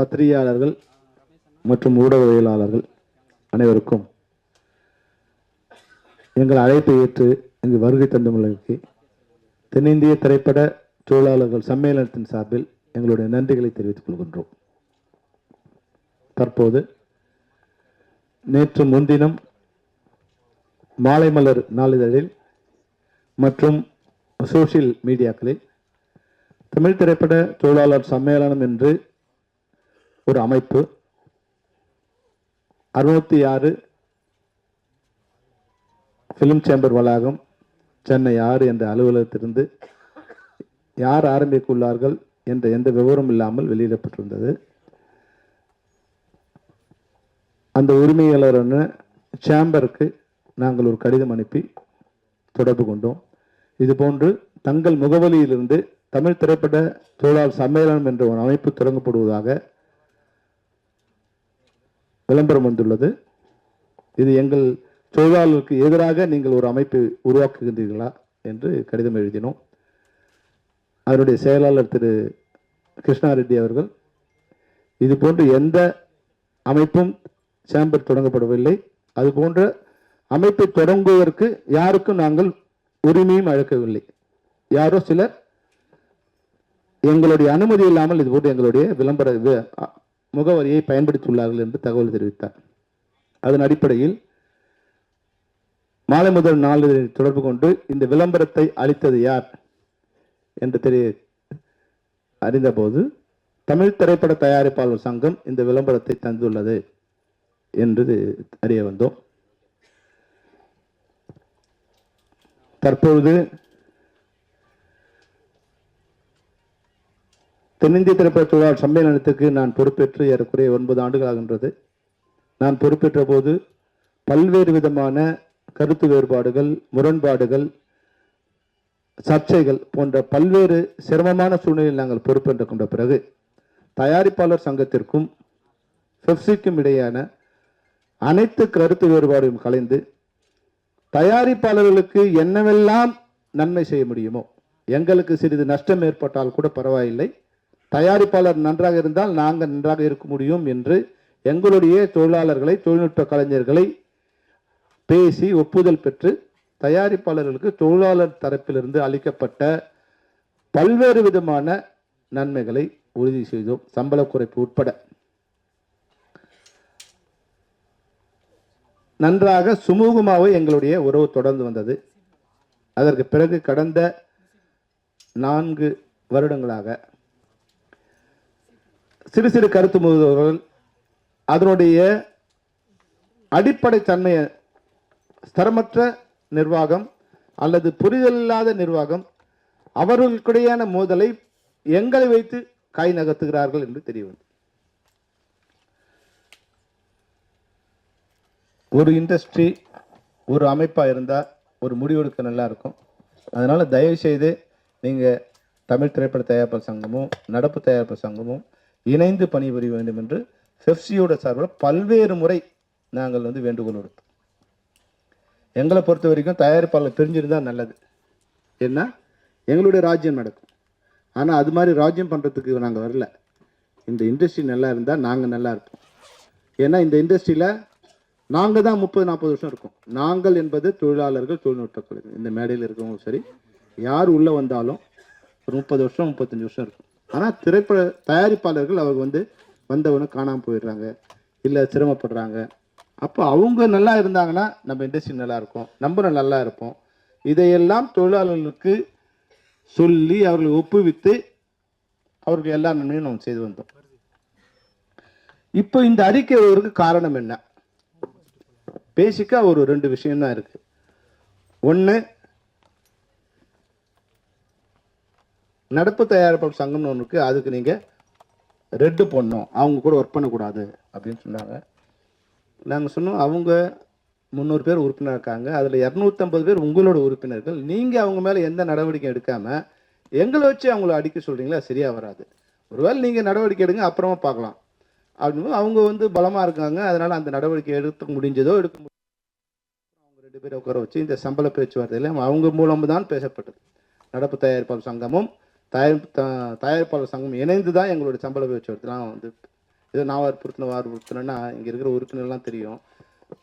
பத்திரிகையாளர்கள் மற்றும் ஊடகவியலாளர்கள் அனைவருக்கும் எங்கள் அழைப்பை ஏற்று இங்கு வருகை தந்துள்ளதற்கு தென்னிந்திய திரைப்பட தொழிலாளர்கள் சம்மேளனத்தின் சார்பில் எங்களுடைய நன்றிகளை தெரிவித்துக் கொள்கின்றோம். தற்போது நேற்று முன்தினம் மாலை மலர் நாளிதழில் மற்றும் சோசியல் மீடியாக்களில் தமிழ் திரைப்பட தொழிலாளர் சம்மேளனம் என்று ஒரு அமைப்பு. அறுநூற்றி ஆறு ஃபிலிம் சேம்பர் வளாகம் சென்னை ஆறு என்ற அலுவலகத்திலிருந்து யார் ஆரம்பிக்குள்ளார்கள் என்ற எந்த விவரம் இல்லாமல் வெளியிடப்பட்டிருந்தது. அந்த உரிமையாளரான சேம்பருக்கு நாங்கள் ஒரு கடிதம் அனுப்பி தொடர்பு கொண்டோம். இதுபோன்று தங்கள் முகவலியிலிருந்து தமிழ் திரைப்பட தொழிலாளர் சம்மேளனம் என்ற ஒரு அமைப்பு தொடங்கப்படுவதாக விளம்பரம் வந்துள்ளது. இது எங்கள் தொழிலாளர்களுக்கு எதிராக நீங்கள் ஒரு அமைப்பு உருவாக்குகின்றீர்களா என்று கடிதம் எழுதினோம். அதனுடைய செயலாளர் திரு கிருஷ்ணா ரெட்டி அவர்கள் இது போன்று எந்த அமைப்பும் சேம்பர் தொடங்கப்படவில்லை. அது போன்ற அமைப்பை தொடங்குவதற்கு யாருக்கும் நாங்கள் உரிமையும் அழைக்கவில்லை. யாரோ சிலர் எங்களுடைய அனுமதி இல்லாமல் இது போன்ற எங்களுடைய விளம்பர முகவரியை பயன்படுத்தியுள்ளார்கள் என்று தகவல் தெரிவித்தார். அதன் அடிப்படையில் மாலை முதல் நாளிதழில் தொடர்பு கொண்டு இந்த விளம்பரத்தை அளித்தது யார் என்று தெரிய அறிந்தபோது தமிழ் திரைப்பட தயாரிப்பாளர் சங்கம் இந்த விளம்பரத்தை தந்துள்ளது என்று அறிய வந்தோம். தற்பொழுது தென்னிந்திய திரைப்பட தொழிலாளர் சம்மேளனத்துக்கு நான் பொறுப்பேற்று ஏறக்குறைய ஒன்பது ஆண்டுகள் ஆகின்றது. நான் பொறுப்பேற்ற போது பல்வேறு விதமான கருத்து வேறுபாடுகள் முரண்பாடுகள் சர்ச்சைகள் போன்ற பல்வேறு சிரமமான சூழ்நிலையில் நாங்கள் பொறுப்பேற்று கொண்ட பிறகு தயாரிப்பாளர் சங்கத்திற்கும் பெப்சிக்கும் இடையான அனைத்து கருத்து வேறுபாடையும் கலைந்து தயாரிப்பாளர்களுக்கு என்னவெல்லாம் நன்மை செய்ய முடியுமோ எங்களுக்கு சிறிது நஷ்டம் ஏற்பட்டால் கூட பரவாயில்லை. தயாரிப்பாளர் நன்றாக இருந்தால் நாங்கள் நன்றாக இருக்க முடியும் என்று எங்களுடைய தொழிலாளர்களை தொழில்நுட்ப கலைஞர்களை பேசி ஒப்புதல் பெற்று தயாரிப்பாளர்களுக்கு தொழிலாளர் தரப்பிலிருந்து அளிக்கப்பட்ட பல்வேறு விதமான நன்மைகளை உறுதி செய்தோம். சம்பள குறைப்பு உட்பட. நன்றாக சுமூகமாக எங்களுடைய உறவு தொடர்ந்து வந்தது. அதற்கு பிறகு கடந்த நான்கு வருடங்களாக சிறு சிறு கருத்து முகவர்கள் அதனுடைய அடிப்படை தன்மையை ஸ்தரமற்ற நிர்வாகம் அல்லது புரிதல் இல்லாத நிர்வாகம் அவர்களுக்கிடையான மோதலை எங்களை வைத்து காய் நகர்த்துகிறார்கள் என்று தெரிய வந்தது. ஒரு இண்டஸ்ட்ரி ஒரு அமைப்பாக இருந்தால் ஒரு முடிவெடுக்க நல்லா இருக்கும். அதனால் தயவு செய்து நீங்கள் தமிழ் திரைப்பட தயாரிப்பு சங்கமும் நடப்பு தயாரிப்பு சங்கமும் இணைந்து பணிபுரிய வேண்டும் என்று செஃப்சியோட சார்பில் பல்வேறு முறை நாங்கள் வந்து வேண்டுகோள் விடுத்தோம். எங்களை பொறுத்த வரைக்கும் தயாரிப்பாளர் தெரிஞ்சிருந்தால் நல்லது. ஏன்னா எங்களுடைய ராஜ்யம் நடக்கும். ஆனால் அது மாதிரி ராஜ்யம் பண்ணுறதுக்கு நாங்கள் வரல. இந்த இண்டஸ்ட்ரி நல்லா இருந்தால் நாங்கள் நல்லா இருப்போம். ஏன்னா இந்த இண்டஸ்ட்ரியில் நாங்கள் தான் முப்பது நாற்பது வருஷம் இருக்கோம். நாங்கள் என்பது தொழிலாளர்கள் தொழில்நுட்ப இந்த மேடையில் இருக்கவங்களும் சரி யார் உள்ளே வந்தாலும் ஒரு முப்பது வருஷம் முப்பத்தஞ்சு வருஷம் இருக்கும். ஆனால் திரைப்பட தயாரிப்பாளர்கள் அவர் வந்து வந்தவொடனே காணாமல் போயிடுறாங்க இல்லை சிரமப்படுறாங்க. அப்போ அவங்க நல்லா இருந்தாங்கன்னா நம்ம இண்டஸ்ட்ரி நல்லா இருக்கும். நம்ம நல்லா இருப்போம். இதையெல்லாம் தொழிலாளர்களுக்கு சொல்லி அவர்களை ஒப்புவித்து அவர்கள் எல்லா நன்மையும் நம்ம செய்து வந்தோம். இப்போ இந்த அறிக்கை வருவதற்கு காரணம் என்ன? பேசிக்காக ஒரு ரெண்டு விஷயம் தான் இருக்குது ஒன்று நடப்பு தயாரிப்பாளர் சங்கம்னு ஒன்று இருக்குது அதுக்கு நீங்கள் ரெட்டு போடணும். அவங்க கூட ஒர்க் பண்ணக்கூடாது அப்படின்னு சொன்னாங்க. நாங்கள் சொன்னோம் அவங்க முந்நூறு பேர் உறுப்பினர் இருக்காங்க. அதில் இரநூத்தம்பது பேர் உங்களோட உறுப்பினர்கள். நீங்கள் அவங்க மேலே எந்த நடவடிக்கை எடுக்காமல் எங்களை வச்சு அவங்கள அடிக்க சொல்கிறீங்களா சரியாக வராது. ஒருவேளை நீங்கள் நடவடிக்கை எடுங்க அப்புறமா பார்க்கலாம். அப்படின்னு அவங்க வந்து பலமாக இருக்காங்க. அதனால் அந்த நடவடிக்கை எடுக்க முடிஞ்சதோ எடுக்க முடியும் அவங்க ரெண்டு பேரை உட்கார வச்சு இந்த சம்பள பேச்சுவார்த்தையில் அவங்க மூலம் தான் பேசப்பட்டது. நடப்பு தயாரிப்பாளர் சங்கமும் தயாரிப்பு த- தயாரிப்பாளர் சங்கம் இணைந்து தான் எங்களுடைய சம்பள பேச்சுவார்த்தைலாம் வந்து இதை நான் வற்புறுத்தின வற்புறுத்தினா இங்கே இருக்கிற உறுப்பினர்லாம் தெரியும்.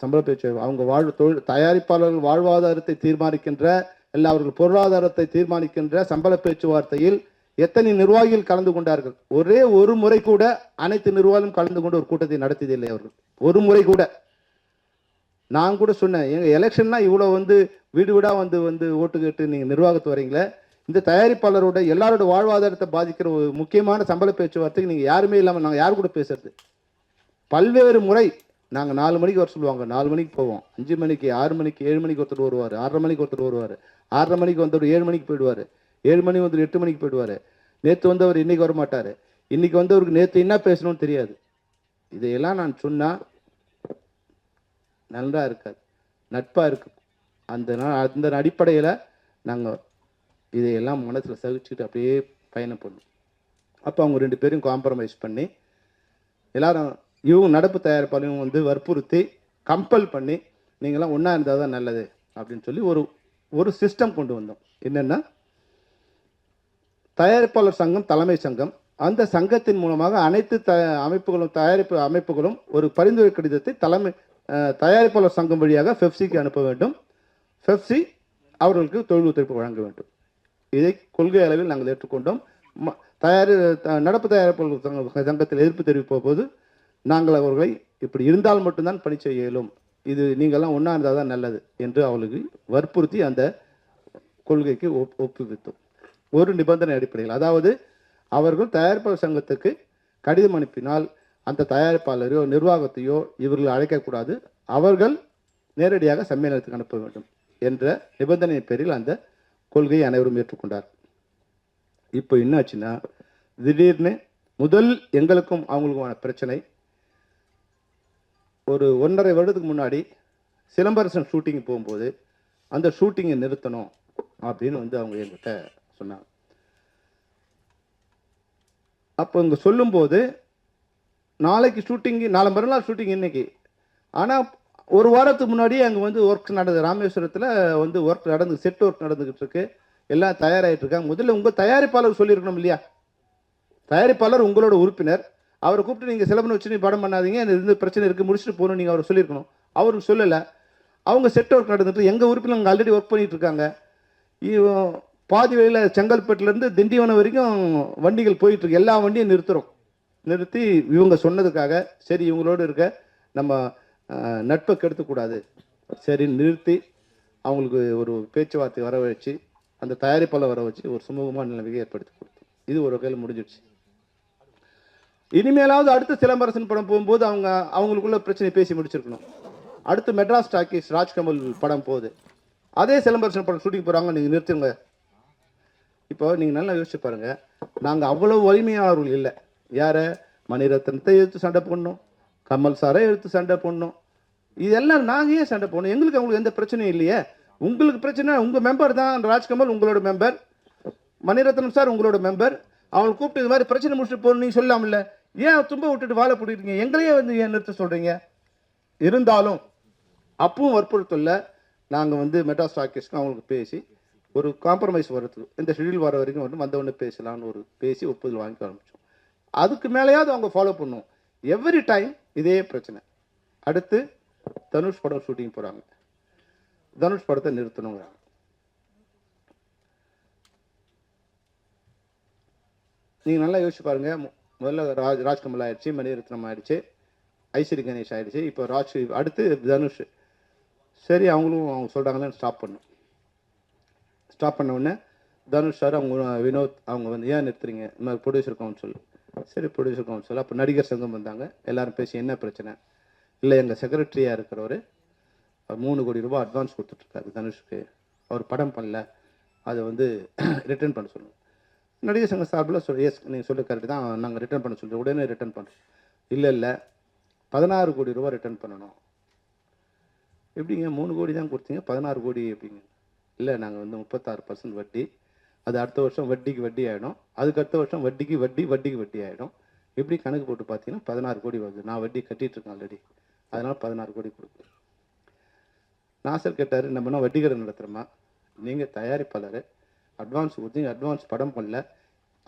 சம்பள பேச்சு அவங்க வாழ் தொழில் தயாரிப்பாளர்கள் வாழ்வாதாரத்தை தீர்மானிக்கின்ற இல்லை அவர்கள் பொருளாதாரத்தை தீர்மானிக்கின்ற சம்பள பேச்சுவார்த்தையில் எத்தனை நிர்வாகிகள் கலந்து கொண்டார்கள்? ஒரே ஒரு முறை கூட அனைத்து நிர்வாகிகளும் கலந்து கொண்டு ஒரு கூட்டத்தை நடத்தியதில்லை அவர்கள். ஒரு முறை கூட. நான் கூட சொன்னேன் எங்கள் எலெக்ஷன்னா இவ்வளோ வந்து வீடு வீடாக வந்து வந்து ஓட்டு கேட்டு நீங்கள் நிர்வாகத்து வரீங்களே இந்த தயாரிப்பாளரோட எல்லாரோட வாழ்வாதாரத்தை பாதிக்கிற ஒரு முக்கியமான சம்பள பேச்சுவார்த்தைக்கு நீங்கள் யாருமே இல்லாமல் நாங்கள் யார் கூட பேசுறது? பல்வேறு முறை நாங்கள் நாலு மணிக்கு வர சொல்லுவாங்க. நாலு மணிக்கு போவோம். அஞ்சு மணிக்கு ஆறு மணிக்கு ஏழு மணிக்கு ஒருத்தர் வருவார். ஆறரை மணிக்கு ஒருத்தர் வருவார். ஆறரை மணிக்கு வந்தவர் ஏழு மணிக்கு போயிடுவார். ஏழு மணி வந்து எட்டு மணிக்கு போயிடுவார். நேற்று வந்தவர் இன்றைக்கி வர மாட்டார் இன்றைக்கி வந்தவருக்கு நேற்று என்ன பேசணும்னு தெரியாது. இதையெல்லாம் நான் சொன்னால் நல்லா இருக்காது. நட்பாக இருக்கும். அந்த அந்த அடிப்படையில் நாங்கள் இதையெல்லாம் மனசில் சகிச்சுட்டு அப்படியே பயணம் அப்போ அவங்க ரெண்டு பேரும் காம்ப்ரமைஸ் பண்ணி எல்லாரும் இவங்க நடப்பு தயாரிப்பாளையும் வந்து வற்புறுத்தி கம்பல் பண்ணி நீங்களாம் ஒன்றா இருந்தால் தான் நல்லது அப்படின்னு சொல்லி ஒரு ஒரு சிஸ்டம் கொண்டு வந்தோம். என்னென்னா தயாரிப்பாளர் சங்கம் தலைமை சங்கம் அந்த சங்கத்தின் மூலமாக அனைத்து த அமைப்புகளும் தயாரிப்பு அமைப்புகளும் ஒரு பரிந்துரை கடிதத்தை தலைமை தயாரிப்பாளர் சங்கம் வழியாக ஃபெப்சிக்கு அனுப்ப வேண்டும். ஃபெப்சி அவர்களுக்கு தொழில் ஒத்துழைப்பு வழங்க வேண்டும். இதை கொள்கை அளவில் நாங்கள் ஏற்றுக்கொண்டோம். ம- தயாரி த- நடப்பு தயாரிப்பாளர் சங்க- சங்கத்தில் எதிர்ப்பு தெரிவிப்ப போது நாங்கள் அவர்களை இப்படி இருந்தால் மட்டும்தான் பணி செய்ய இயலும். இது நீங்கள்லாம் ஒன்றா இருந்தால் தான் நல்லது என்று அவர்களுக்கு வற்புறுத்தி அந்த கொள்கைக்கு ஒப் ஒப்புவித்தோம். ஒரு நிபந்தனை அடிப்படையில். அதாவது அவர்கள் தயாரிப்பாளர் சங்கத்துக்கு கடிதம் அனுப்பினால் அந்த தயாரிப்பாளரையோ நிர்வாகத்தையோ இவர்கள் அழைக்கக்கூடாது. அவர்கள் நேரடியாக சம்மேளனத்துக்கு அனுப்ப வேண்டும் என்ற நிபந்தனையின் பேரில் அந்த கொள்கையை அனைவரும் ஏற்றுக்கொண்டார் இப்போ என்னாச்சுன்னா திடீர்னு முதல் எங்களுக்கும் அவங்களுக்குமான பிரச்சனை. ஒரு ஒன்றரை வருடத்துக்கு முன்னாடி சிலம்பரசன் ஷூட்டிங் போகும்போது அந்த ஷூட்டிங்கை நிறுத்தணும் அப்படின்னு வந்து அவங்க என்கிட்ட சொன்னாங்க. அப்போ இங்கே சொல்லும்போது நாளைக்கு ஷூட்டிங்கு நாளை மறுநாள் ஷூட்டிங் இன்னைக்கு. ஆனால் ஒரு வாரத்துக்கு முன்னாடியே அங்கே வந்து ஒர்க் நடந்தது. ராமேஸ்வரத்தில் வந்து ஒர்க் நடந்து செட் ஒர்க் நடந்துக்கிட்டு இருக்கு. எல்லாம் தயாராகிட்டு இருக்காங்க. முதல்ல உங்கள் தயாரிப்பாளர் சொல்லியிருக்கணும் இல்லையா? தயாரிப்பாளர் உங்களோட உறுப்பினர். அவரை கூப்பிட்டு நீங்கள் சிலபன் வச்சு நீ படம் பண்ணாதீங்க. இந்த பிரச்சனை இருக்குது முடிச்சுட்டு போகணும் நீங்கள் அவர் சொல்லியிருக்கணும். அவருக்கு சொல்லலை. அவங்க செட் ஒர்க் நடந்துட்டு எங்கள் உறுப்பினர் அங்கே ஆல்ரெடி ஒர்க் பண்ணிட்டு இருக்காங்க. இவ- பாதி வழியில் செங்கல்பட்டுலேருந்து திண்டிவனம் வரைக்கும் வண்டிகள் போயிட்டுருக்கு எல்லா வண்டியும் நிறுத்துகிறோம் நிறுத்தி இவங்க சொன்னதுக்காக சரி இவங்களோட இருக்க நம்ம நட்பை கெடுத்துக்கூடாது. சரி நிறுத்தி அவங்களுக்கு ஒரு பேச்சுவார்த்தை வர வச்சு அந்த தயாரிப்பாளர் வர வச்சு ஒரு சுமூகமான நிலைமையை ஏற்படுத்தி கொடுத்தோம். இது ஒரு வகையில் முடிஞ்சிடுச்சு. இனிமேலாவது அடுத்த சிலம்பரசன் படம் போகும்போது அவங்க அவங்களுக்குள்ள பிரச்சனை பேசி முடிச்சிருக்கணும். அடுத்து மெட்ராஸ் டாக்கீஸ் ராஜ்கமல் படம் போகுது. அதே சிலம்பரசன் படம் ஷூட்டிங் போகிறாங்க நீங்கள் நிறுத்துங்க. இப்போ நீங்கள் நல்லா யோசிச்சு பாருங்கள் நாங்கள் அவ்வளோ வலிமையானவர்கள் இல்லை. யாரை? மணிரத்னத்தை எடுத்து சண்டை பண்ணோம் கமல் சாரே எடுத்து சண்டை போடணும். இதெல்லாம் நாங்கள் ஏன் சண்டை போடணும்? எங்களுக்கு அவங்களுக்கு எந்த பிரச்சனையும் இல்லையே. உங்களுக்கு பிரச்சனை உங்கள் மெம்பர் தான் ராஜ்கமல் உங்களோட மெம்பர் மணிரத்னம் சார் உங்களோட மெம்பர் அவங்களை கூப்பிட்டு இது மாதிரி பிரச்சனை முடிச்சுட்டு போகணும் நீங்கள் சொல்லாமல்ல. ஏன் தும்ப விட்டுட்டு வாழை பிடிக்கிறீங்க எங்களையே வந்து ஏன் நிறுத்த சொல்கிறீங்க இருந்தாலும் அப்பவும் வற்புறுத்தல நாங்கள் வந்து மெட்ராஸ் ஸ்டாக்கீஸ்க்கு அவங்களுக்கு பேசி ஒரு காம்ப்ரமைஸ் வரதுக்கு இந்த ஷெடியூல் வர வரைக்கும் வந்து வந்தவொடனே பேசலாம்னு ஒரு பேசி ஒப்புதல் வாங்கி ஆரம்பித்தோம் அதுக்கு மேலேயாவது அவங்க ஃபாலோ பண்ணுவோம் எவ்ரி டைம் இதே பிரச்சனை. அடுத்து தனுஷ் படம் ஷூட்டிங் போகிறாங்க தனுஷ் படத்தை நிறுத்தணுங்க நீங்கள் நல்லா யோசிச்சு பாருங்கள் முதல்ல ராஜ் ராஜ்கமல் ஆயிடுச்சு மணிரத்னம் ஆயிடுச்சு ஐஸ்வரி கணேஷ் ஆயிடுச்சு இப்போ ராஜ் அடுத்து தனுஷ். சரி அவங்களும் அவங்க சொல்கிறாங்களேன்னு ஸ்டாப் பண்ணும். ஸ்டாப் பண்ண உடனே தனுஷ் சார் அவங்க வினோத் அவங்க வந்து ஏன் நிறுத்துறீங்க? இந்த மாதிரி ப்ரொடியூசர் கவுன்சில் சரி ப்ரொடியூசர் கவுன்சில் அப்போ நடிகர் சங்கம் வந்தாங்க. எல்லாரும் பேசி என்ன பிரச்சனை? இல்லை எங்கள் செக்ரட்டரியாக இருக்கிறவர் மூணு கோடி ரூபாய் அட்வான்ஸ் கொடுத்துட்ருக்காரு தனுஷ்க்கு. அவர் படம் பண்ணல. அதை வந்து ரிட்டர்ன் பண்ண சொல்லுங்க. நடிகர் சங்க சார்பில் சொல் எஸ் நீங்கள் சொல்லி கரெக்டு தான். நாங்கள் ரிட்டர்ன் பண்ண சொல்கிறோம் உடனே ரிட்டர்ன் பண்ணுறோம் இல்லை இல்லை. பதினாறு கோடி ரூபா ரிட்டர்ன் பண்ணணும். எப்படிங்க? மூணு கோடி தான் கொடுத்தீங்க. பதினாறு கோடி எப்படிங்க? இல்லை நாங்கள் வந்து முப்பத்தாறு பர்சன்ட் வட்டி. அது அடுத்த வருஷம் வட்டிக்கு வட்டி ஆகிடும் அதுக்கு அடுத்த வருஷம் வட்டிக்கு வட்டி வட்டிக்கு வட்டி ஆகிடும் எப்படி கணக்கு போட்டு பார்த்தீங்கன்னா பதினாறு கோடி வருது. நான் வட்டி கட்டிட்டு இருக்கேன் ஆல்ரெடி அதனால் பதினாறு கோடி கொடுக்குறேன் நாசர் கேட்டார் நம்ம என்ன வட்டி கடை நடத்துகிறோமா நீங்கள் தயாரிப்பாளர். அட்வான்ஸ் கொடுத்தீங்க அட்வான்ஸ் படம் பண்ணல.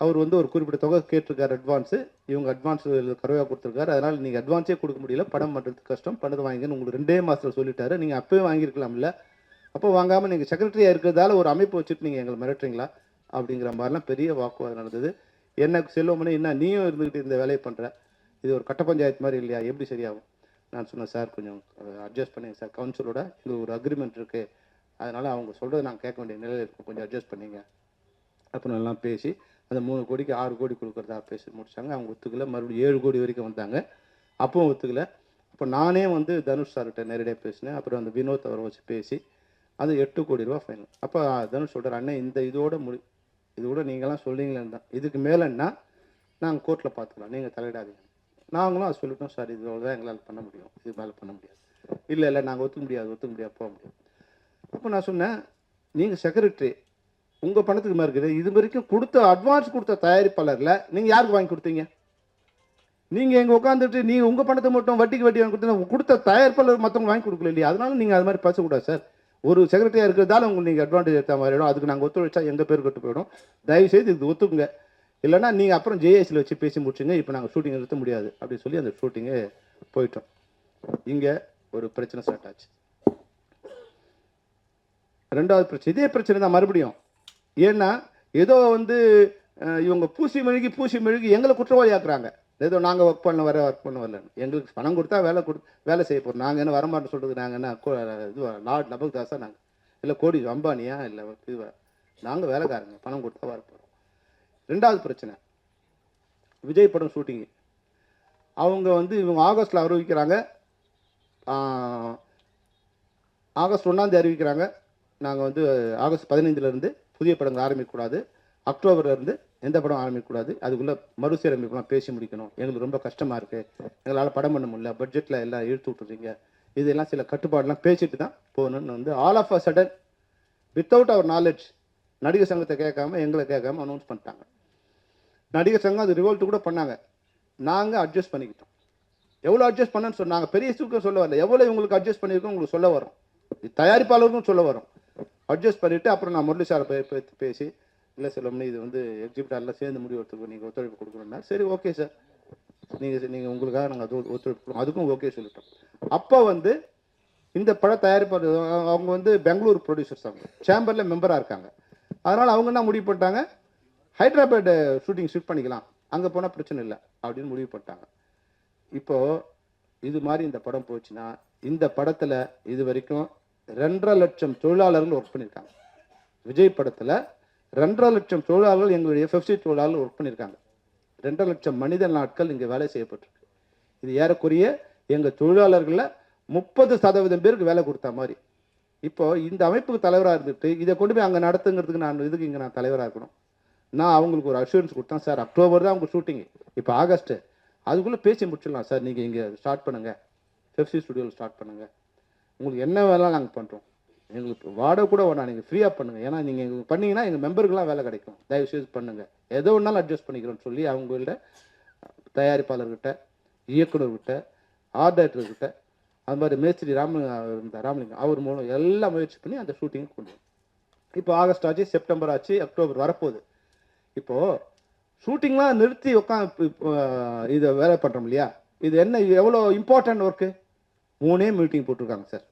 அவர் வந்து ஒரு குறிப்பிட்ட தொகை கேட்டிருக்காரு அட்வான்ஸு இவங்க அட்வான்ஸ் கருவாக கொடுத்துருக்காரு. அதனால் நீங்கள் அட்வான்ஸே கொடுக்க முடியல. படம் பண்ணுறது கஷ்டம். பணத்தை வாங்கிங்கன்னு உங்களுக்கு ரெண்டே மாதத்தில் சொல்லிட்டாரு. நீங்கள் அப்போயே வாங்கியிருக்கலாம்ல. அப்போ வாங்காமல் நீங்கள் செக்ரட்டரியாக இருக்கிறதால ஒரு அமைப்பு வச்சுட்டு நீங்கள் எங்களை மிரட்டுறீங்களா? அப்படிங்கிற மாதிரிலாம் பெரிய வாக்குவாதம் நடந்தது. எனக்கு செல்வமணி என்ன நீயும் இருந்துக்கிட்டு இந்த வேலையை பண்ணுற இது ஒரு கட்ட பஞ்சாயத்து மாதிரி இல்லையா? எப்படி சரியாகும்? நான் சொன்னேன் சார் கொஞ்சம் அட்ஜஸ்ட் பண்ணுங்க சார். கவுன்சிலோட இது ஒரு அக்ரிமெண்ட் இருக்குது அதனால் அவங்க சொல்கிறத நாங்கள் கேட்க வேண்டிய நிலையில் இருக்கும். கொஞ்சம் அட்ஜஸ்ட் பண்ணிங்க. அப்புறம் எல்லாம் பேசி அந்த மூணு கோடிக்கு ஆறு கோடி கொடுக்குறதா பேசி முடித்தாங்க அவங்க ஒத்துக்கல. மறுபடியும் ஏழு கோடி வரைக்கும் வந்தாங்க. அப்பவும் ஒத்துக்கல. அப்போ நானே வந்து தனுஷ் சார்கிட்ட நேரடியாக பேசினேன். அப்புறம் அந்த வினோத் அவரை வச்சு பேசி அது எட்டு கோடி ரூபா ஃபைனல் அப்போ தனுஷ் சொல்கிறார் அண்ணன் இந்த இதோட முடி இது கூட நீங்களாம் சொல்றீங்களேன்னு தான். இதுக்கு மேலேன்னா நாங்கள் கோர்ட்டில் பார்த்துக்கலாம் நீங்கள் தலையிடாதீங்க. நாங்களும் அதை சொல்லிட்டோம் சார். இதோட தான் எங்களால் பண்ண முடியும். இது மேலே பண்ண முடியாது. இல்லை இல்லை. நாங்கள் ஒத்துக்க முடியாது. ஒத்துக்க முடியாது. போக முடியாது. அப்போ நான் சொன்னேன் நீங்கள் செக்ரட்டரி உங்கள் பணத்துக்கு மாதிரி இருக்குது. இது வரைக்கும் கொடுத்த அட்வான்ஸ் கொடுத்த தயாரிப்பாளரில் நீங்கள் யாருக்கு வாங்கி கொடுத்தீங்க? நீங்கள் எங்கே உட்காந்துட்டு நீங்கள் உங்கள் பணத்தை மட்டும் வட்டிக்கு வட்டி வாங்கி கொடுத்தீங்க கொடுத்த தயாரிப்பாளர் மற்றவங்க வாங்கி கொடுக்கல இல்லையா அதனால நீங்கள் அது மாதிரி பேசக்கூடாது சார். ஒரு செக்ரட்டரியாக இருக்கிறதால உங்களுக்கு நீங்கள் அட்வான்டேஜ் எடுத்த மாதிரி ஆகிடும் அதுக்கு நாங்கள் ஒத்துழைச்சா எங்கள் பேர் கட்டு போயிடும். தயவு செய்து இது ஒத்துக்குங்க. இல்லைன்னா நீங்கள் அப்புறம் ஜேஎஸ்சியில் வச்சு பேசி முடிச்சுங்க. இப்போ நாங்கள் ஷூட்டிங் நிறுத்த முடியாது. அப்படின்னு சொல்லி அந்த ஷூட்டிங்கு போயிட்டோம். இங்கே ஒரு பிரச்சனை ஸ்டார்ட் ஆச்சு. ரெண்டாவது பிரச்சனை. இதே பிரச்சனை தான் மறுபடியும். ஏன்னா ஏதோ வந்து இவங்க பூசி மெழுகி பூசி மெழுகி எங்களை குற்றவாளி ஆக்குறாங்க. ஏதோ நாங்கள் ஒர்க் பண்ண வர ஒர்க் பண்ண வரலன்னு எங்களுக்கு பணம் கொடுத்தா வேலை கொடு வேலை செய்ய போகிறோம் நாங்கள் என்ன வரமாட்டோம் சொல்கிறது நாங்கள் என்ன கோ- இது லார்ட் நபக் தாஸா நாங்கள் இல்லை கோடி அம்பானியா? இல்லை இதுவா நாங்கள் வேலைக்காரங்க பணம் கொடுத்தா வர போகிறோம் ரெண்டாவது பிரச்சனை. விஜய் படம் ஷூட்டிங்கு அவங்க வந்து இவங்க ஆகஸ்ட்டில் அறிவிக்கிறாங்க. ஆகஸ்ட் ஒன்றாந்தேதி அறிவிக்கிறாங்க. நாங்கள் வந்து ஆகஸ்ட் பதினைந்துலேருந்து புதிய படங்கள் ஆரம்பிக்கக்கூடாது. அக்டோபர்லேருந்து எந்த படம் ஆரம்பிக்கக்கூடாது? அதுக்குள்ளே மறுசீரமைப்புலாம் பேசி முடிக்கணும். எங்களுக்கு ரொம்ப கஷ்டமாக இருக்குது எங்களால் படம் பண்ண முடியல. பட்ஜெட்டில் எல்லாம் இழுத்து விட்டுறீங்க. இதெல்லாம் சில கட்டுப்பாடுலாம் பேசிட்டு தான் போகணும்னு வந்து all of a sudden without our knowledge நடிகர் சங்கத்தை கேட்காம எங்களை கேட்காம அனௌன்ஸ் பண்ணிட்டாங்க. நடிகர் சங்கம் அது ரிவோல்ட் கூட பண்ணாங்க. நாங்கள் அட்ஜஸ்ட் பண்ணிக்கிட்டோம். எவ்வளோ அட்ஜஸ்ட் பண்ணன்னு சொன்னாங்க பெரிய சூக்கம் சொல்ல வரல. எவ்வளோ இவங்களுக்கு அட்ஜஸ்ட் பண்ணியிருக்கோம் உங்களுக்கு சொல்ல வரும் தயாரிப்பாளருக்கும் சொல்ல வரும் அட்ஜஸ்ட் பண்ணிவிட்டு அப்புறம் நான் முரளி சாரை பேசி இல்லை செல்வம்னு இது வந்து எக்ஸிபிட்டாரில் சேர்ந்து முடிவு நீங்கள் ஒத்துழைப்பு கொடுக்கணும்னா சரி ஓகே சார் நீங்கள் நீங்கள் உங்களுக்காக நாங்கள் அது ஒத்துழைப்பு கொடுக்கணும் அதுக்கும் ஓகே சொல்லிட்டோம். அப்போ வந்து இந்த பட தயாரிப்பாளர் அவங்க வந்து பெங்களூர் ப்ரொடியூசர்ஸ் அவங்க. சேம்பரில் மெம்பராக இருக்காங்க. அதனால் அவங்க என்ன முடிவு பண்ணிட்டாங்க? ஹைதராபாத் ஷூட்டிங் ஷூட் பண்ணிக்கலாம். அங்கே போனால் பிரச்சனை இல்லை அப்படின்னு முடிவு பண்ணிட்டாங்க. இப்போது இது மாதிரி இந்த படம் போச்சுன்னா இந்த படத்தில் இது வரைக்கும் ரெண்டரை லட்சம் தொழிலாளர்கள் ஒர்க் பண்ணியிருக்காங்க விஜய் படத்தில் ரெண்டரை லட்சம் தொழிலாளர்கள் எங்களுடைய எஃப்எஃப்சி தொழிலாளர்கள் ஒர்க் பண்ணியிருக்காங்க. ரெண்டரை லட்சம் மனித நாட்கள் இங்கே வேலை செய்யப்பட்டிருக்கு. இது ஏறக்குறைய எங்கள் தொழிலாளர்களில் முப்பது சதவீதம் பேருக்கு வேலை கொடுத்த மாதிரி. இப்போது இந்த அமைப்புக்கு தலைவராக இருந்துட்டு இதை கொண்டு போய் அங்கே நடத்துங்கிறதுக்கு நான் இதுக்கு இங்கே நான் தலைவராக இருக்கணும். நான் அவங்களுக்கு ஒரு அஷூரன்ஸ் கொடுத்தேன் சார். அக்டோபர் தான் அவங்க ஷூட்டிங் இப்போ ஆகஸ்ட்டு. அதுக்குள்ளே பேசி முடிச்சிடலாம் சார். நீங்கள் இங்கே ஸ்டார்ட் பண்ணுங்கள் ஃபெஃப்சி ஸ்டுடியோவில் ஸ்டார்ட் பண்ணுங்கள் உங்களுக்கு என்ன வேலை நாங்கள் பண்ணுறோம் எங்களுக்கு வாடகை கூட வேணாம். நீங்கள் ஃப்ரீயாக பண்ணுங்கள் ஏன்னா நீங்கள் எங்களுக்கு பண்ணீங்கன்னா எங்கள் மெம்பருக்குலாம் வேலை கிடைக்கும். தயவு செய்து பண்ணுங்கள் எதோ ஒன்றாலும் அட்ஜஸ்ட் பண்ணிக்கிறோன்னு சொல்லி அவங்கள்ட்ட தயாரிப்பாளர்கிட்ட இயக்குனர்கிட்ட ஆர்ட் டைரக்டர்கிட்ட அது மாதிரி மேஸ்திரி ராம இருந்தார் ராமலிங்கம் அவர் மூலம் எல்லாம் முயற்சி பண்ணி அந்த ஷூட்டிங் கொண்டு இப்போ ஆகஸ்ட் ஆச்சு செப்டம்பர் ஆச்சு அக்டோபர் வரப்போகுது. இப்போது ஷூட்டிங்லாம் நிறுத்தி உட்காந்து இதை வேலை பண்ணுறோம் இல்லையா? இது என்ன எவ்வளோ இம்பார்ட்டன்ட் ஒர்க்கு மூணே மீட்டிங் போட்டிருக்காங்க சார்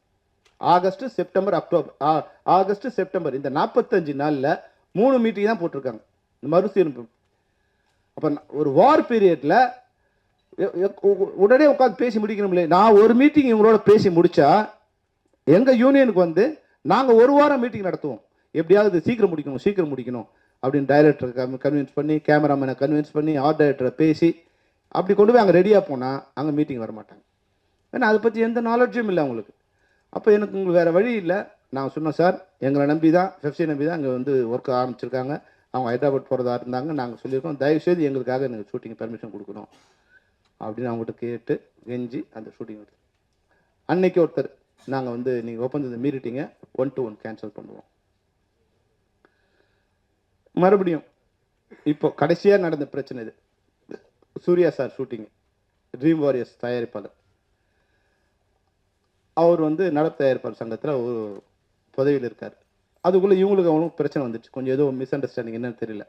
ஆகஸ்ட் செப்டம்பர் அக்டோபர் ஆ- ஆகஸ்ட் செப்டம்பர். இந்த நாற்பத்தஞ்சு நாளில் மூணு மீட்டிங் தான் போட்டிருக்காங்க. இந்த மறுசீரமைப்பு அப்போ ஒரு வார் பீரியடில் உடனே உட்காந்து பேசி முடிக்கணும்ல. நான் ஒரு மீட்டிங் இவங்களோட பேசி முடித்தா எங்கள் யூனியனுக்கு வந்து நாங்கள் ஒரு வாரம் மீட்டிங் நடத்துவோம். எப்படியாவது சீக்கிரம் முடிக்கணும் சீக்கிரம் முடிக்கணும் அப்படின்னு டைரக்டரை கன்வின்ஸ் பண்ணி கேமராமேனை கன்வின்ஸ் பண்ணி ஆர்ட் டைரக்டரை பேசி அப்படி கொண்டு போய் அங்கே ரெடியாக போனால் அங்கே மீட்டிங் வர மாட்டாங்க. ஏன்னா அதை பற்றி எந்த நாலேஜும் இல்லை அவங்களுக்கு. அப்போ எனக்கு உங்களுக்கு வேறு வழி இல்லை. நான் சொன்னோம் சார் எங்களை நம்பி தான் ஃபெஃப்சி நம்பி தான் இங்கே வந்து ஒர்க் ஆரம்பிச்சிருக்காங்க. அவங்க ஹைதராபாத் போகிறதா இருந்தாங்க நாங்கள் சொல்லியிருக்கோம். தயவுசெய்து எங்களுக்காக எனக்கு ஷூட்டிங் பெர்மிஷன் கொடுக்கணும். அப்படின்னு அவங்ககிட்ட கேட்டு கெஞ்சி அந்த ஷூட்டிங் எடுத்து அன்னைக்கு ஒருத்தர் நாங்கள் வந்து நீங்கள் ஒப்பந்தத்தை மீறிட்டீங்க ஒன் டு ஒன் கேன்சல் பண்ணுவோம். மறுபடியும் இப்போ கடைசியாக நடந்த பிரச்சனை இது. Surya sir shooting Dream Warriors தயாரிப்பாளர். அவர் வந்து நடப்பு தயாரிப்பாளர் சங்கத்தில் ஒரு பதவியில் இருக்கார். அதுக்குள்ளே இவங்களுக்கு அவங்களுக்கு பிரச்சனை வந்துச்சு கொஞ்சம் ஏதோ மிஸ் அண்டர்ஸ்டாண்டிங் என்னன்னு தெரியல.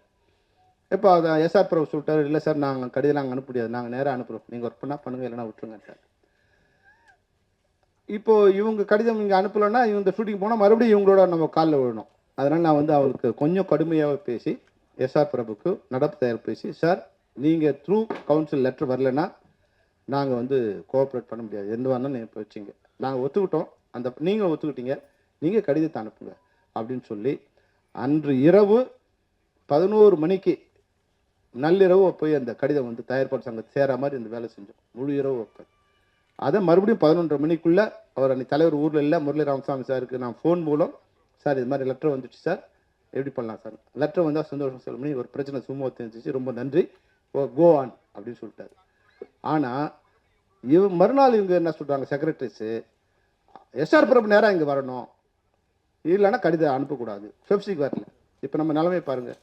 இப்போ அதை எஸ்ஆர் பிரபு சொல்லிட்டாரு இல்லை சார் நாங்கள் கடிதம் நாங்கள் அனுப்ப முடியாது. நாங்கள் நேராக அனுப்புகிறோம் நீங்கள் ஒர்க் பண்ணால் பண்ணுங்கள் இல்லைன்னா விட்டுருங்க இப்போ இவங்க கடிதம் இங்கே அனுப்பலைன்னா இவங்க ஷூட்டிங் போனால் மறுபடியும் இவங்களோட நம்ம காலில் விழணும். அதனால் நான் வந்து அவருக்கு கொஞ்சம் கடுமையாக பேசி எஸ்ஆர் பிரபுக்கு நடப்பு தயார் பேசி சார் நீங்கள் த்ரூ கவுன்சில் லெட்டர் வரலைன்னா நாங்கள் வந்து கோஆப்ரேட் பண்ண முடியாது. எந்த வேணாலும் நீங்கள் இப்போ வச்சிங்க. நாங்கள் ஒத்துக்கிட்டோம். அந்த நீங்கள் ஒத்துக்கிட்டீங்க. நீங்கள் கடிதத்தை அனுப்புங்க. அப்படின்னு சொல்லி அன்று இரவு பதினோரு மணிக்கு நள்ளிரவு போய் அந்த கடிதம் வந்து தயார்பாடு சங்கத்தை சேர மாதிரி இந்த வேலை செஞ்சோம். முழு இரவு உட்காந்து அதை மறுபடியும் பதினொன்றரை மணிக்குள்ளே அவர் அன்னைக்கு தலைவர் ஊரில் இல்லை முரளி ராமசாமி சாருக்கு நான் ஃபோன் மூலம் சார் இது மாதிரி லெட்டர் வந்துச்சு சார். எப்படி பண்ணலாம் சார்? லெட்டர் வந்தால் சந்தோஷம் சொல்ல முடியும் ஒரு பிரச்சனை சும்மா தெரிஞ்சிச்சு ரொம்ப நன்றி. ஓ கோ ஆன் அப்படின்னு சொல்லிட்டாரு. ஆனால் இவ மறுநாள் இவங்க என்ன சொல்கிறாங்க செக்ரட்டரிஸு எஸ்ஆர் பிரபு நேராக இங்கே வரணும். இல்லைன்னா கடிதம் அனுப்பக்கூடாது. ஃபெப்சிக்கு வரல. இப்போ நம்ம நிலைமை பாருங்கள்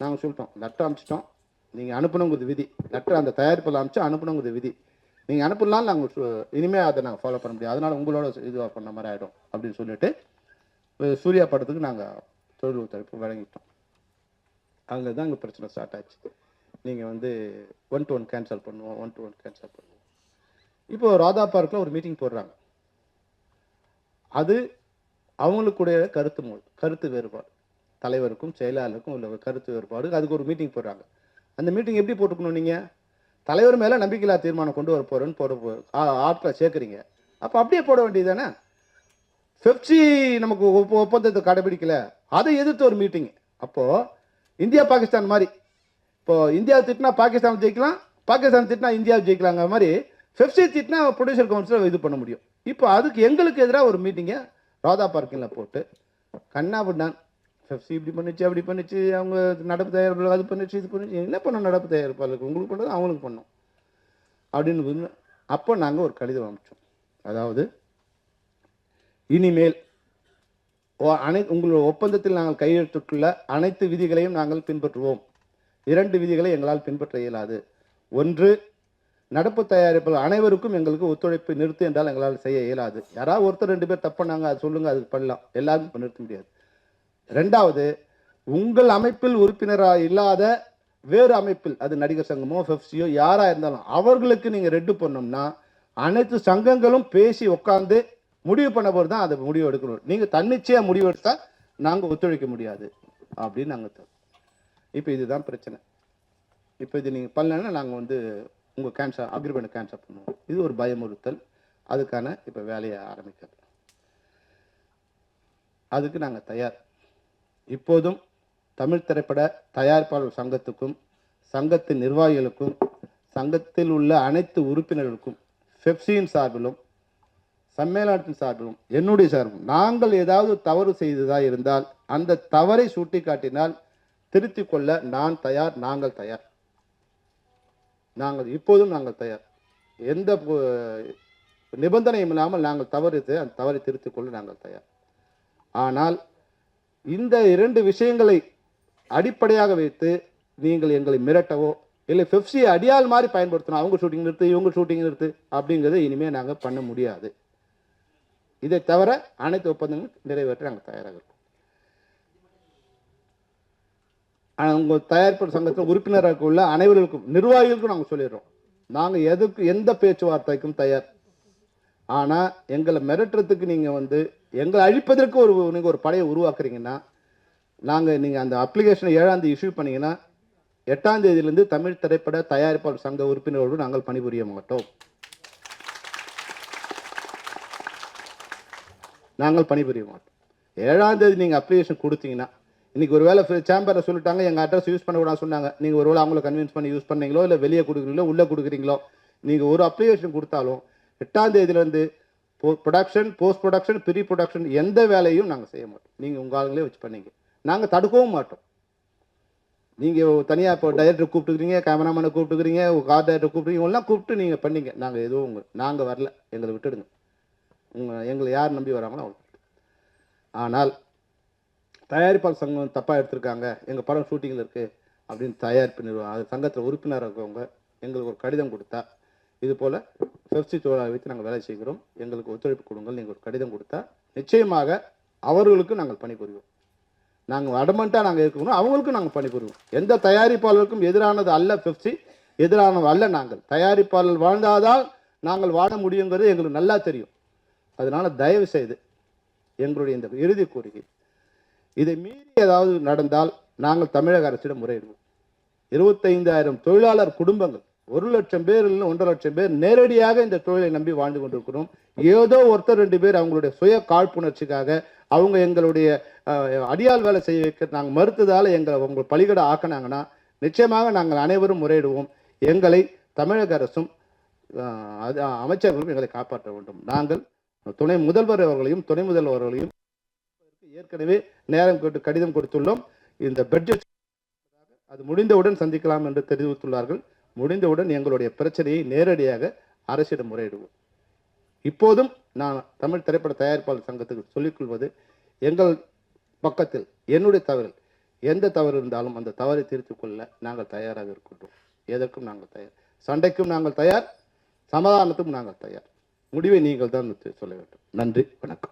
நாங்கள் சொல்லிட்டோம் லெட்டர் அனுப்பிச்சிட்டோம். நீங்கள் அனுப்பணுங்கிறது விதி. லெட்டர் அந்த தயாரிப்பில் அனுப்பிச்சு அனுப்பணுங்கிறது விதி. நீங்கள் அனுப்பலாம் நாங்கள் இனிமேல் அதை நாங்கள் ஃபாலோ பண்ண முடியாது. அதனால் உங்களோட இது பண்ண மாதிரி ஆகிடும் அப்படின்னு சொல்லிட்டு சூர்யா படத்துக்கு நாங்கள் தொழில் ஒத்துழைப்பு வழங்கிட்டோம். அங்கே தான் இங்கே பிரச்சனை ஸ்டார்ட் ஆச்சு. நீங்கள் வந்து ஒன் டு ஒன் கேன்சல் பண்ணுவோம் ஒன் டு ஒன் கேன்சல் பண்ணுவோம். இப்போ ராதா பார்க்கில் ஒரு மீட்டிங் போடுறாங்க. அது அவங்களுக்குடைய கருத்து மோல் கருத்து வேறுபாடு. தலைவருக்கும் செயலாளருக்கும் உள்ள ஒரு கருத்து வேறுபாடு. அதுக்கு ஒரு மீட்டிங் போடுறாங்க. அந்த மீட்டிங் எப்படி போட்டுக்கணும் நீங்கள் தலைவர் மேலே நம்பிக்கையில்லா தீர்மானம் கொண்டு வர போகிறேன்னு போட போ- ஆட்களை சேர்க்குறீங்க. அப்போ அப்படியே போட வேண்டியது தானே ஃபெப்சி நமக்கு ஒப்ப- ஒப்பந்தத்தை கடைபிடிக்கல. அதை எதிர்த்து ஒரு மீட்டிங் அப்போது இந்தியா பாகிஸ்தான் மாதிரி. இப்போ இந்தியாவை திட்டினா பாகிஸ்தான் ஜெயிக்கலாம் பாகிஸ்தான் திட்டினா இந்தியாவை ஜெயிக்கலாங்கிற மாதிரி பெப்சி திட்டினா ப்ரொடியூசர் கவுன்சில் இது பண்ண முடியும். இப்போ அதுக்கு எங்களுக்கு எதிராக ஒரு மீட்டிங்கை ராதா பார்க்கிங்கில் போட்டு கண்ணா பண்ணான் பெப்சி இப்படி பண்ணிச்சு அப்படி பண்ணிச்சு அவங்க நடப்பு தயாரிப்பாளர் அது பண்ணிச்சு இது பண்ணிச்சு. என்ன பண்ணோம் நடப்பு தயாரிப்பாளருக்கு உங்களுக்கு பண்ணது அவங்களுக்கு பண்ணோம் அப்படின்னு அப்போ நாங்கள் ஒரு கடிதம் அனுப்பிச்சோம். அதாவது இனிமேல் ஓ- அனை உங்களோட ஒப்பந்தத்தில் நாங்கள் கையெழுத்துள்ள அனைத்து விதிகளையும் நாங்கள் பின்பற்றுவோம். இரண்டு விதிகளை எங்களால் பின்பற்ற இயலாது. ஒன்று நடப்பு தயாரிப்பில் அனைவருக்கும் எங்களுக்கு ஒத்துழைப்பு நிறுத்து என்றால் எங்களால் செய்ய இயலாது. யாராவது ஒருத்தர் ரெண்டு பேர் தப்பு நாங்கள் அது சொல்லுங்க அது பண்ணலாம். எல்லாருக்கும் இப்போ நிறுத்த முடியாது. ரெண்டாவது உங்கள் அமைப்பில் உறுப்பினராக இல்லாத வேறு அமைப்பில் அது நடிகர் சங்கமோ ஃபெஃப்சியோ யாராக இருந்தாலும் அவர்களுக்கு நீங்கள் ரெட்டு பண்ணோம்னா அனைத்து சங்கங்களும் பேசி உட்காந்து முடிவு பண்ண போது தான் அதை முடிவு எடுக்கணும். நீங்கள் தன்னிச்சையாக முடிவு எடுத்தால் நாங்கள் ஒத்துழைக்க முடியாது. அப்படின்னு நாங்கள் இப்போ இதுதான் பிரச்சனை. இப்போ இது நீங்கள் பண்ணலன்னா நாங்கள் வந்து உங்கள் கேன்சல் அக்ரிமெண்ட் கேன்சல் பண்ணுவோம் இது ஒரு பயமுறுத்தல். அதுக்கான இப்போ வேலையை ஆரம்பிக்கிறது. அதுக்கு நாங்கள் தயார். இப்போதும் தமிழ் திரைப்பட தயாரிப்பாளர் சங்கத்துக்கும் சங்கத்தின் நிர்வாகிகளுக்கும் சங்கத்தில் உள்ள அனைத்து உறுப்பினர்களுக்கும் பெப்சியின் சார்பிலும் சம்மேளனத்தின் சார்பிலும் என்னுடைய சார்பும் நாங்கள் ஏதாவது தவறு செய்ததா இருந்தால் அந்த தவறை சுட்டிக்காட்டினால் திருத்திக் கொள்ள நான் தயார் நாங்கள் தயார். நாங்கள் இப்போதும் நாங்கள் தயார். எந்த நிபந்தனையும் இல்லாமல் நாங்கள் தவறு அந்த தவறை திருத்திக்கொள்ள நாங்கள் தயார். ஆனால் இந்த இரண்டு விஷயங்களை அடிப்படையாக வைத்து நீங்கள் எங்களை மிரட்டவோ இல்லை பெப்சியை அடியால் மாதிரி பயன்படுத்தணும் அவங்க ஷூட்டிங் நிறுத்து இவங்க ஷூட்டிங் நிறுத்து அப்படிங்கிறத இனிமேல் நாங்கள் பண்ண முடியாது. இதை தவிர அனைத்து ஒப்பந்தங்களும் நிறைவேற்ற நாங்கள் தயாராக இருக்கோம் ஆனால் உங்கள் தயாரிப்பு சங்கத்தில் உறுப்பினராக உள்ள அனைவர்களுக்கும் நிர்வாகிகளுக்கும் நாங்கள் சொல்லிடுறோம். நாங்கள் எதுக்கு எந்த பேச்சுவார்த்தைக்கும் தயார். ஆனால் எங்களை மிரட்டுறதுக்கு நீங்கள் வந்து எங்களை அழிப்பதற்கு ஒரு நீங்கள் ஒரு படையை உருவாக்குறீங்கன்னா நாங்கள் நீங்கள் அந்த அப்ளிகேஷனை ஏழாந்தேதி இஷ்யூ பண்ணீங்கன்னா எட்டாம் தேதியிலேருந்து தமிழ் திரைப்பட தயாரிப்பாளர் சங்க உறுப்பினரோடு நாங்கள் பணிபுரிய மாட்டோம். நாங்கள் பணிபுரிய மாட்டோம். ஏழாம் தேதி நீங்கள் அப்ளிகேஷன் கொடுத்தீங்கன்னா இன்னைக்கு ஒருவேளை சேம்பரில் சொல்லிட்டாங்க எங்கள் அட்ரஸ் யூஸ் பண்ணக்கூடாது சொன்னாங்க. நீங்கள் ஒரு வேளை அவங்கள கன்வின்ஸ் பண்ணி யூஸ் பண்ணீங்களோ இல்லை வெளியே கொடுக்குறீங்களோ உள்ளே கொடுக்குறீங்களோ நீங்கள் ஒரு அப்ளிகேஷன் கொடுத்தாலும் எட்டாம் தேதியிலேருந்து production post production pre production எந்த வேலையும் நாங்கள் செய்ய மாட்டோம். நீங்கள் உங்கள் ஆளுங்களே வச்சு பண்ணீங்க. நாங்கள் தடுக்கவும் மாட்டோம். நீங்கள் தனியாக இப்போ டைரக்டர் கூப்பிட்டுக்கிறீங்க கேமராமேனை கூப்பிட்டுக்கிறீங்க கார் டைரக்டர் கூப்பிட்டுக்கிறீங்க எல்லாம் கூப்பிட்டு நீங்கள் பண்ணீங்க. நாங்கள் எதுவும் உங்கள் நாங்கள் வரல. எங்களை விட்டுடுங்க. உங்கள் எங்களை யார் நம்பி வராங்களோ அவங்க ஆனால் தயாரிப்பாளர் சங்கம் தப்பாக எடுத்திருக்காங்க. எங்கள் படம் ஷூட்டிங்கில் இருக்குது அப்படின்னு தயாரிப்பு நிறுவனம் அது சங்கத்தில் உறுப்பினராக இருக்கவங்க எங்களுக்கு ஒரு கடிதம் கொடுத்தா இது போல் பெப்சி தொழிலாளர் வைத்து நாங்கள் வேலை செய்கிறோம். எங்களுக்கு ஒத்துழைப்பு கொடுங்கள். நீங்கள் ஒரு கடிதம் கொடுத்தா நிச்சயமாக அவர்களுக்கும் நாங்கள் பணிபுரிவோம். நாங்கள் அடமெண்ட்டாக நாங்கள் இருக்கணும். அவங்களுக்கும் நாங்கள் பணிபுரிவோம். எந்த தயாரிப்பாளருக்கும் எதிரானது அல்ல பெப்சி எதிரானது அல்ல நாங்கள். தயாரிப்பாளர் வாழ்ந்தாதால் நாங்கள் வாழ முடியுங்கிறது எங்களுக்கு நல்லா தெரியும். அதனால் தயவு செய்து எங்களுடைய இந்த இறுதி கோரிக்கை இதை மீறி ஏதாவது நடந்தால் நாங்கள் தமிழக அரசிடம் முறையிடுவோம். இருபத்தைந்தாயிரம் தொழிலாளர் குடும்பங்கள் ஒரு லட்சம் பேர் இல்லை ஒன்றரை லட்சம் பேர் நேரடியாக இந்த தொழிலை நம்பி வாழ்ந்து கொண்டிருக்கிறோம். ஏதோ ஒருத்தர் ரெண்டு பேர் அவங்களுடைய சுய காழ்ப்புணர்ச்சிக்காக அவங்க எங்களுடைய அடியால் அடியாள் வேலை செய்ய வைக்க நாங்கள் மறுத்ததால் எங்களை அவங்க பலிகடை ஆக்கினாங்கன்னா நிச்சயமாக நாங்கள் அனைவரும் முறையிடுவோம். எங்களை தமிழக அரசும் அது அமைச்சர்களும் எங்களை காப்பாற்ற வேண்டும். நாங்கள் துணை முதல்வர் அவர்களையும் துணை முதல்வர்களையும் ஏற்கனவே நேரம் கேட்டு கடிதம் கொடுத்துள்ளோம். இந்த பட்ஜெட் அது முடிந்தவுடன் சந்திக்கலாம் என்று தெரிவித்துள்ளார்கள். முடிந்தவுடன் எங்களுடைய பிரச்சனையை நேரடியாக அரசிடம் முறையிடுவோம். இப்போதும் நான் தமிழ் திரைப்பட தயாரிப்பாளர் சங்கத்துக்கு சொல்லிக்கொள்வது எங்கள் பக்கத்தில் என்னுடைய தவறு எந்த தவறு இருந்தாலும் அந்த தவறை திருத்திக் கொள்ள நாங்கள் தயாராக இருக்கின்றோம். எதற்கும் நாங்கள் தயார் சண்டைக்கும் நாங்கள் தயார் சமாதானத்துக்கும் நாங்கள் தயார். முடிவை நீங்கள் தான் சொல்ல வேண்டும். நன்றி வணக்கம்.